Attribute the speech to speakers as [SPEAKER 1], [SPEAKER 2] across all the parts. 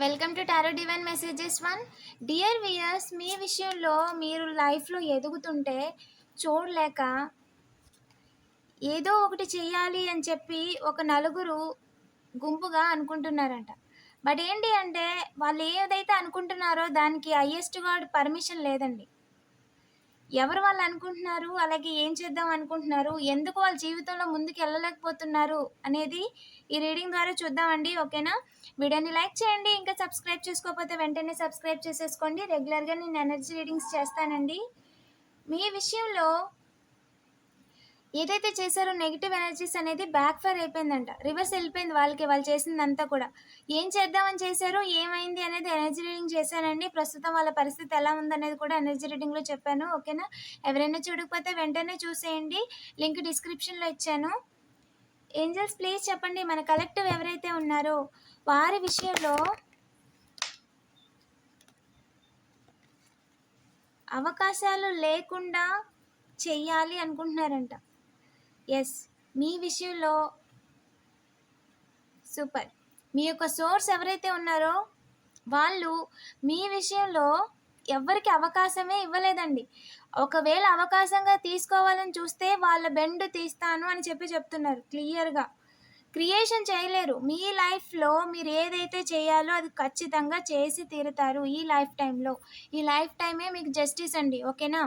[SPEAKER 1] Welcome to tarot divine messages one dear viewers మీ విషయంలో మీరు లైఫ్లో ఎదుగుతుంటే చూడలేక ఏదో ఒకటి చేయాలి అని చెప్పి ఒక నలుగురు గుంపుగా అనుకుంటున్నారంట. బట్ ఏంటి అంటే వాళ్ళు ఏదైతే అనుకుంటున్నారో దానికి హయ్యెస్ట్ గాడ్ పర్మిషన్ లేదండి. ఎవరు వాళ్ళు అనుకుంటున్నారు? అలాగే ఏం చేద్దాం అనుకుంటున్నారు? ఎందుకు వాళ్ళ జీవితంలో ముందుకు వెళ్ళలేకపోతున్నారు? అనేది ఈ రీడింగ్ ద్వారా చూద్దామండి ఓకేనా? వీడియోని లైక్ చేయండి ఇంకా సబ్స్క్రైబ్ చేసుకోకపోతే వెంటనే సబ్స్క్రైబ్ చేసేసుకోండి. రెగ్యులర్గా నేను ఎనర్జీ రీడింగ్స్ చేస్తానండి. మీ విషయంలో ఏదైతే చేశారో నెగిటివ్ ఎనర్జీస్ అనేది బ్యాక్ ఫైర్ అయిపోయిందంట. రివర్స్ వెళ్ళిపోయింది వాళ్ళకి వాళ్ళు చేసిందంతా కూడా. ఏం చేద్దామని చేశారు ఏమైంది అనేది ఎనర్జీ రీడింగ్ చేశానండి ప్రస్తుతం వాళ్ళ పరిస్థితి ఎలా ఉందనేది కూడా ఎనర్జీ రీడింగ్లో చెప్పాను ఓకేనా ఎవరైనా చూడకపోతే వెంటనే చూసేయండి. లింక్ డిస్క్రిప్షన్లో ఇచ్చాను. ఏంజల్స్ ప్లీజ్ చెప్పండి మన కలెక్టివ్ ఎవరైతే ఉన్నారో వారి విషయంలో అవకాశాలు లేకుండా చెయ్యాలి అనుకుంటున్నారంట. ఎస్ మీ విషయంలో సూపర్. మీ యొక్క సోర్స్ ఎవరైతే ఉన్నారో వాళ్ళు మీ విషయంలో ఎవరికి అవకాశమే ఇవ్వలేదండి. ఒకవేళ అవకాశంగా తీసుకోవాలని చూస్తే వాళ్ళ బెండ్ తీస్తాను అని చెప్పి చెప్తున్నారు క్లియర్గా. క్రియేషన్ చేయలేరు. మీ లైఫ్లో మీరు ఏదైతే చేయాలో అది ఖచ్చితంగా చేసి తీరుతారు ఈ లైఫ్ టైంలో ఈ లైఫ్ టైమే మీకు జస్టిస్ అండి. ఓకేనా?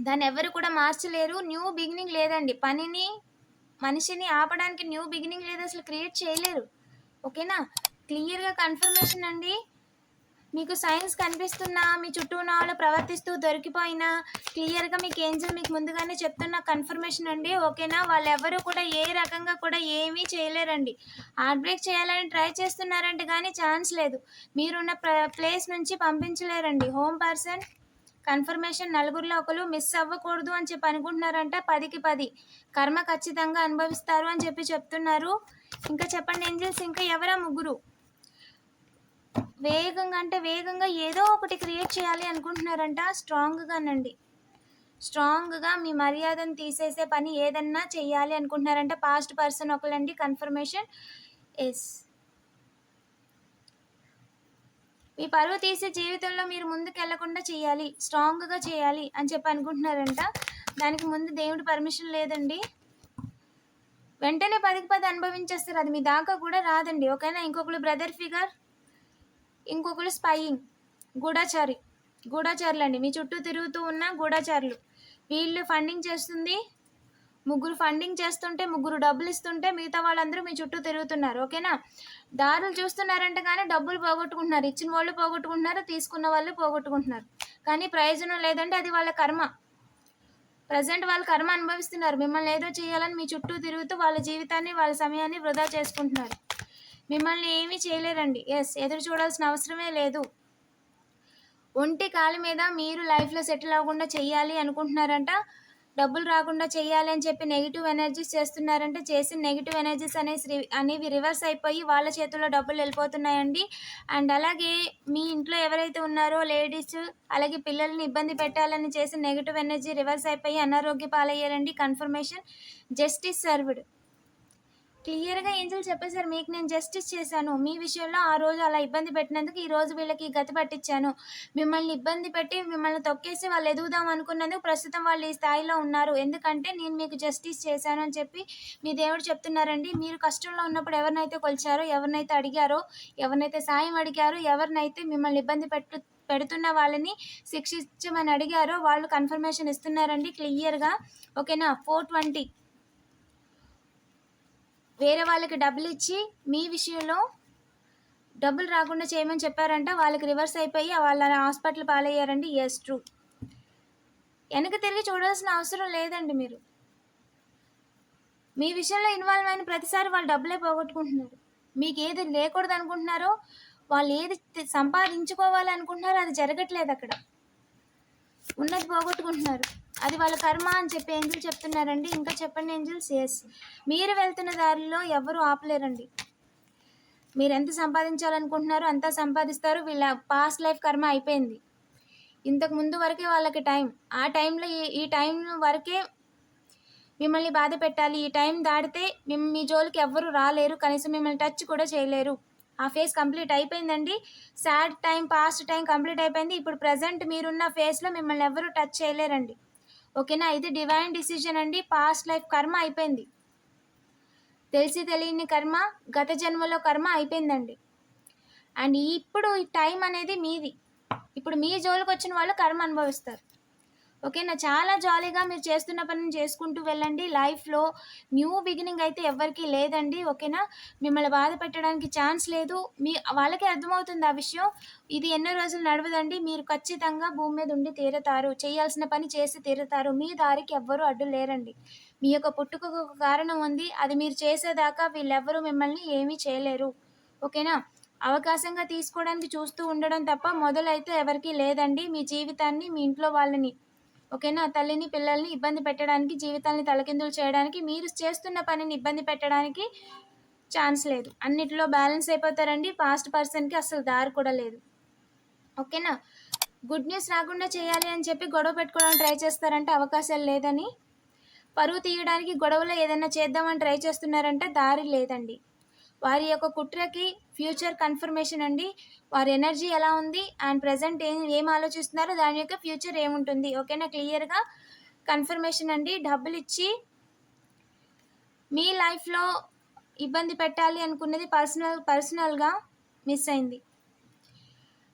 [SPEAKER 1] దాన్ని ఎవరు కూడా మార్చలేరు. న్యూ బిగినింగ్ లేదండి. పనిని మనిషిని ఆపడానికి న్యూ బిగినింగ్ లేదు. అసలు క్రియేట్ చేయలేరు. ఓకేనా? క్లియర్గా కన్ఫర్మేషన్ అండి. మీకు సైన్స్ కనిపిస్తున్నా మీ చుట్టూ ఉన్న వాళ్ళు ప్రవర్తిస్తూ దొరికిపోయినా క్లియర్గా మీకు ఏంజల్ మీకు ముందుగానే చెప్తున్న కన్ఫర్మేషన్ అండి. ఓకేనా? వాళ్ళు ఎవరు కూడా ఏ రకంగా కూడా ఏమీ చేయలేరండి. హార్ట్ బ్రేక్ చేయాలని ట్రై చేస్తున్నారంటే కానీ ఛాన్స్ లేదు. మీరున్న ప్లేస్ నుంచి పంపించలేరండి. హోమ్ పర్సన్ కన్ఫర్మేషన్ నలుగురిలో ఒకరు మిస్ అవ్వకూడదు అని చెప్పి అనుకుంటున్నారంట. పదికి పది. కర్మ ఖచ్చితంగా అనుభవిస్తారు అని చెప్పి చెప్తున్నారు. ఇంకా చెప్పండి ఏంజల్స్ ఇంకా ఎవరా ముగ్గురు? వేగంగా అంటే వేగంగా ఏదో ఒకటి క్రియేట్ చేయాలి అనుకుంటున్నారంట. స్ట్రాంగ్గానండి. స్ట్రాంగ్గా మీ మర్యాదను తీసేసే పని ఏదన్నా చేయాలి అనుకుంటున్నారంట. పాస్ట్ పర్సన్ ఒకలండి కన్ఫర్మేషన్ ఎస్. మీ పరువు తీసే జీవితంలో మీరు ముందుకు వెళ్ళకుండా చేయాలి స్ట్రాంగ్గా చేయాలి అని చెప్పి అనుకుంటున్నారంట. దానికి ముందు దేవుడి పర్మిషన్ లేదండి. వెంటనే పదికి పది అనుభవించేస్తారు. అది మీ దాకా కూడా రాదండి. ఓకేనా? ఇంకొకరు బ్రదర్ ఫిగర్ ఇంకొకరు స్పైయింగ్ గూఢాచారి గూఢాచారులు అండి మీ చుట్టూ తిరుగుతూ ఉన్న గూఢాచారులు. వీళ్ళు ఫండింగ్ చేస్తుంది ముగ్గురు ఫండింగ్ చేస్తుంటే ముగ్గురు డబ్బులు ఇస్తుంటే మిగతా వాళ్ళందరూ మీ చుట్టూ తిరుగుతున్నారు ఓకేనా? దారులు చూస్తున్నారంటే కానీ డబ్బులు పోగొట్టుకుంటున్నారు ఇచ్చిన వాళ్ళు పోగొట్టుకుంటున్నారు తీసుకున్న వాళ్ళు పోగొట్టుకుంటున్నారు. కానీ ప్రయోజనం లేదంటే అది వాళ్ళ కర్మ. ప్రజెంట్ వాళ్ళు కర్మ అనుభవిస్తున్నారు. మిమ్మల్ని ఏదో చేయాలని మీ చుట్టూ తిరుగుతూ వాళ్ళ జీవితాన్ని వాళ్ళ సమయాన్ని వృధా చేసుకుంటున్నారు. మిమ్మల్ని ఏమీ చేయలేరండి. ఎస్ ఎదురు చూడాల్సిన అవసరమే లేదు. ఒంటి కాలు మీద మీరు లైఫ్లో సెటిల్ అవ్వకుండా చెయ్యాలి అనుకుంటున్నారంట. డబ్బులు రాకుండా చేయాలి అని చెప్పి నెగిటివ్ ఎనర్జీస్ చేస్తున్నారంటే చేసిన నెగిటివ్ ఎనర్జీస్ అనేసి అనేవి రివర్స్ అయిపోయి వాళ్ళ చేతుల్లో డబ్బులు వెళ్ళిపోతున్నాయండి. అండ్ అలాగే మీ ఇంట్లో ఎవరైతే ఉన్నారో లేడీస్ అలాగే పిల్లల్ని ఇబ్బంది పెట్టాలని చేసిన నెగిటివ్ ఎనర్జీ రివర్స్ అయిపోయి అనారోగ్య పాలయ్యారండి. కన్ఫర్మేషన్ జస్టిస్ సర్వ్డ్ క్లియర్గా ఏంజల్ చెప్పేశారు. మీకు నేను జస్టిస్ చేశాను. మీ విషయంలో ఆ రోజు అలా ఇబ్బంది పెట్టినందుకు ఈ రోజు వీళ్ళకి గతి పట్టించాను. మిమ్మల్ని ఇబ్బంది పెట్టి మిమ్మల్ని తొక్కేసి వాళ్ళు ఎదుగుదాం అనుకున్నందుకు ప్రస్తుతం వాళ్ళు ఈ స్థాయిలో ఉన్నారు. ఎందుకంటే నేను మీకు జస్టిస్ చేశాను అని చెప్పి మీ దేవుడు చెప్తున్నారండి. మీరు కష్టంలో ఉన్నప్పుడు ఎవరినైతే కొలిచారో ఎవరినైతే అడిగారో ఎవరినైతే సాయం అడిగారో ఎవరినైతే మిమ్మల్ని ఇబ్బంది పెట్టు పెడుతున్న వాళ్ళని శిక్షించమని అడిగారో వాళ్ళు కన్ఫర్మేషన్ ఇస్తున్నారండి క్లియర్గా. ఓకేనా? Four twenty. వేరే వాళ్ళకి డబ్బులు ఇచ్చి మీ విషయంలో డబ్బులు రాకుండా చేయమని చెప్పారంట వాళ్ళకి రివర్స్ అయిపోయి వాళ్ళ హాస్పిటల్ పాలయ్యారండి. ఎస్ ట్రూ వెనక తిరిగి చూడాల్సిన అవసరం లేదండి మీరు. మీ విషయంలో ఇన్వాల్వ్ అయిన ప్రతిసారి వాళ్ళు డబ్బులే పోగొట్టుకుంటున్నారు. మీకు ఏది లేకూడదు అనుకుంటున్నారో వాళ్ళు ఏది సంపాదించుకోవాలనుకుంటున్నారో అది జరగట్లేదు అక్కడ. ఉన్నది పోగొట్టుకుంటున్నారు. అది వాళ్ళ కర్మ అని చెప్పి ఏంజిల్ చెప్తున్నారండి. ఇంకా చెప్పండి ఏంజిల్స్? ఎస్ మీరు వెళ్తున్న దారిలో ఎవరు ఆపలేరండి. మీరు ఎంత సంపాదించాలనుకుంటున్నారో అంతా సంపాదిస్తారు. వీళ్ళ పాస్ట్ లైఫ్ కర్మ అయిపోయింది. ఇంతకు ముందు వరకే వాళ్ళకి టైం. ఆ టైంలో ఈ ఈ టైం వరకే మిమ్మల్ని బాధ పెట్టాలి. ఈ టైం దాటితే మీ జోలికి ఎవ్వరూ రాలేరు. కనీసం మిమ్మల్ని టచ్ కూడా చేయలేరు. ఆ ఫేస్ కంప్లీట్ అయిపోయిందండి. Sad time past time complete అయిపోయింది. ఇప్పుడు ప్రజెంట్ మీరున్న ఫేస్లో మిమ్మల్ని ఎవరు టచ్ చేయలేరండి. ఓకేనా? ఇది డివైన్ డిసిజన్ అండి. పాస్ట్ లైఫ్ కర్మ అయిపోయింది. తెలిసి తెలియని కర్మ గత జన్మలో కర్మ అయిపోయిందండి. అండ్ ఇప్పుడు ఈ టైం అనేది మీది. ఇప్పుడు మీ జోలికి వచ్చిన వాళ్ళు కర్మ అనుభవిస్తారు. ఓకేనా? చాలా జాలీగా మీరు చేస్తున్న పనిని చేసుకుంటూ వెళ్ళండి. లైఫ్లో న్యూ బిగినింగ్ అయితే ఎవరికి లేదండి. ఓకేనా? మిమ్మల్ని బాధ పెట్టడానికి ఛాన్స్ లేదు. మీ వాళ్ళకి అర్థమవుతుంది ఆ విషయం. ఇది ఎన్నో రోజులు నడవదండి. మీరు ఖచ్చితంగా భూమి మీద ఉండి తీరుతారు. చేయాల్సిన పని చేసి తీరుతారు. మీ దారికి ఎవ్వరూ అడ్డు లేరండి. మీ యొక్క పుట్టుకకు ఒక కారణం ఉంది. అది మీరు చేసేదాకా వీళ్ళెవ్వరూ మిమ్మల్ని ఏమీ చేయలేరు. ఓకేనా? అవకాశంగా తీసుకోవడానికి చూస్తూ ఉండడం తప్ప మొదలైతే ఎవరికీ లేదండి. మీ జీవితాన్ని మీ ఇంట్లో వాళ్ళని ఓకేనా తల్లిని పిల్లల్ని ఇబ్బంది పెట్టడానికి జీవితాన్ని తలకిందులు చేయడానికి మీరు చేస్తున్న పనిని ఇబ్బంది పెట్టడానికి ఛాన్స్ లేదు. అన్నిటిలో బ్యాలెన్స్ అయిపోతారండి. పాస్ట్ పర్సన్కి అసలు దారి కూడా లేదు. ఓకేనా? గుడ్ న్యూస్ రాకుండా చేయాలి అని చెప్పి గొడవ పెట్టుకోవడానికి ట్రై చేస్తారంటే అవకాశాలు లేదని. పరువు తీయడానికి గొడవలో ఏదైనా చేద్దామని ట్రై చేస్తున్నారంటే దారి లేదండి. వారి యొక్క కుట్రకి ఫ్యూచర్ కన్ఫర్మేషన్ అండి. వారి ఎనర్జీ ఎలా ఉంది అండ్ ప్రజెంట్ ఏం ఏం ఆలోచిస్తున్నారో దాని యొక్క ఫ్యూచర్ ఏముంటుంది. ఓకేనా? క్లియర్గా కన్ఫర్మేషన్ అండి. డబ్బులు ఇచ్చి మీ లైఫ్లో ఇబ్బంది పెట్టాలి అనుకున్నది పర్సనల్ పర్సనల్గా మిస్ అయింది.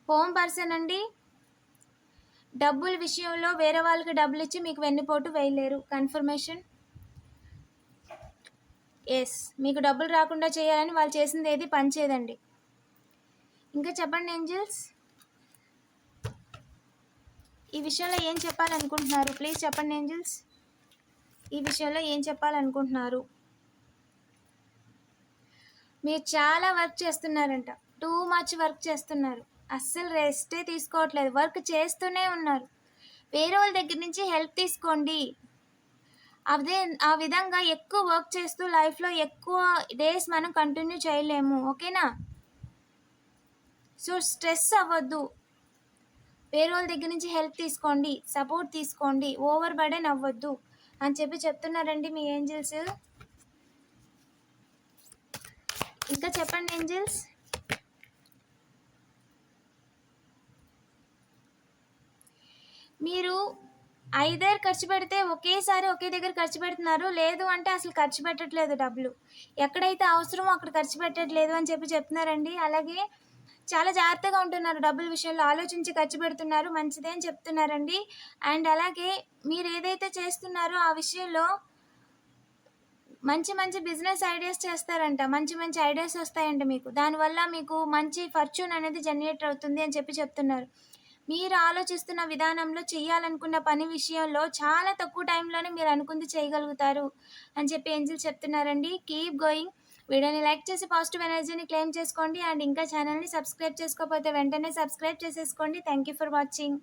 [SPEAKER 1] హోమ్ పర్సన్ అండి. డబ్బుల విషయంలో వేరే వాళ్ళకి డబ్బులు ఇచ్చి మీకు వెన్నుపోటు వేయలేరు. కన్ఫర్మేషన్ ఎస్ మీకు డబ్బులు రాకుండా చేయాలని వాళ్ళు చేసింది ఏది పనిచేయదండి ఇంకా చెప్పండి ఏంజల్స్? ఈ విషయంలో ఏం చెప్పాలనుకుంటున్నారు? ప్లీజ్ చెప్పండి ఏంజల్స్. ఈ విషయంలో ఏం చెప్పాలనుకుంటున్నారు? మీరు చాలా వర్క్ చేస్తున్నారంట. టూ మచ్ వర్క్ చేస్తున్నారు. అస్సలు రెస్టే తీసుకోవట్లేదు. వర్క్ చేస్తూనే ఉన్నారు. వేరే వాళ్ళ దగ్గర నుంచి హెల్ప్ తీసుకోండి. అదే ఆ విధంగా ఎక్కువ వర్క్ చేస్తూ లైఫ్లో ఎక్కువ డేస్ మనం కంటిన్యూ చేయలేము ఓకేనా? సో స్ట్రెస్ అవ్వద్దు. వేరే వాళ్ళ దగ్గర నుంచి హెల్ప్ తీసుకోండి సపోర్ట్ తీసుకోండి ఓవర్ బర్డెన్ అవ్వద్దు అని చెప్పి చెప్తున్నారండి మీ ఏంజిల్స్. ఇంకా చెప్పండి ఏంజిల్స్. మీరు ఐదారు ఖర్చు పెడితే ఒకేసారి ఒకే దగ్గర ఖర్చు పెడుతున్నారు. లేదు అంటే అసలు ఖర్చు పెట్టట్లేదు డబ్బులు. ఎక్కడైతే అవసరమో అక్కడ ఖర్చు పెట్టట్లేదు అని చెప్పి చెప్తున్నారండి. అలాగే చాలా జాగ్రత్తగా ఉంటున్నారు డబ్బుల విషయంలో. ఆలోచించి ఖర్చు పెడుతున్నారు. మంచిదే అని చెప్తున్నారండి. అండ్ అలాగే మీరు ఏదైతే చేస్తున్నారో ఆ విషయంలో మంచి మంచి బిజినెస్ ఐడియాస్ చేస్తారంట. మంచి మంచి ఐడియాస్ వస్తాయంట మీకు. దానివల్ల మీకు మంచి ఫర్చ్యూన్ అనేది జనరేట్ అవుతుంది అని చెప్పి చెప్తున్నారు. మీరు ఆలోచిస్తున్న విధానంలో చేయాలనుకున్న పని విషయంలో చాలా తక్కువ టైంలోనే మీరు అనుకుంది చేయగలుగుతారు అని చెప్పి ఏంజిల్ చెప్తున్నారండి. కీప్ గోయింగ్ వీడియోని లైక్ చేసి పాజిటివ్ ఎనర్జీని క్లెయిమ్ చేసుకోండి. అండ్ ఇంకా ఛానల్ని సబ్స్క్రైబ్ చేసుకోకపోతే వెంటనే సబ్స్క్రైబ్ చేసేసుకోండి. Thank you for watching